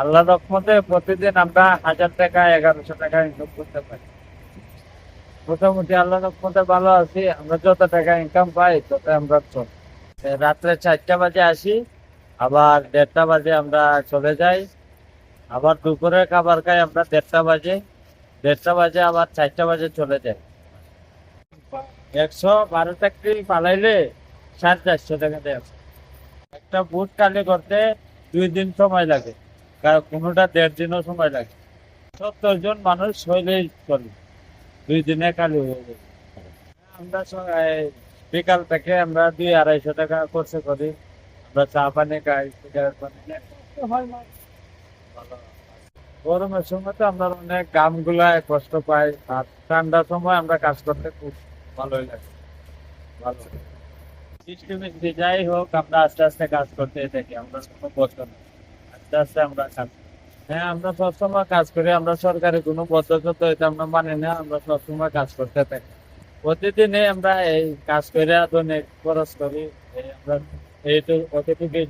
আল্লাহ রহমতে প্রতিদিন আমরা হাজার টাকা, এগারোশো টাকা ইনকাম করতে পারি। মোটামুটি আল্লাহ রহমতে ভালো আছি। আমরা যত টাকা ইনকাম পাই, তত আমরা চল। রাত্রে চারটা বাজে আসি, আবার দেড়টা বাজে আমরা চলে যাই। আবার দুপুরে খাবার খাই, আমরা দেড়টা বাজে। দেড়টা বাজে আবার চারটা বাজে চলে যাই। একশো বারো চাকরি পালাইলে সাড়ে চারশো টাকা দেয় একটা বুট কালি করতে দুই দিন সময় লাগে। কোনোটা দেড় দিনও সময় লাগে। সত্তর জন মানুষ হইলেই চলে। দুই দিনে কালি হয়ে যাবে আমরা বিকাল থেকে আমরা দুই আড়াইশো টাকা খরচ করি। আমরা চা পানি খাই, সিগারেট পানি। গরমের সময় তো আমরা অনেক গাম গুলায় কষ্ট পাই। আর ঠান্ডার সময় আমরা কাজ করতে খুব ভালোই লাগে। ভালো। মিষ্টি যাই হোক, আমরা আস্তে আস্তে কাজ করতে থাকি। আমরা কোনো কষ্ট নেই। আস্তে আস্তে আমরা কাজ হ্যাঁ আমরা সবসময় কাজ করি, আমরা সরকারি কোনো পদ্ধতি এটা আমরা মানি না, আমরা সবসময় কাজ করতে থাকি প্রতিদিনে আমরা এই কাজ করে দৈনিক খরচ করি আমরা এইটু অতটুকুই।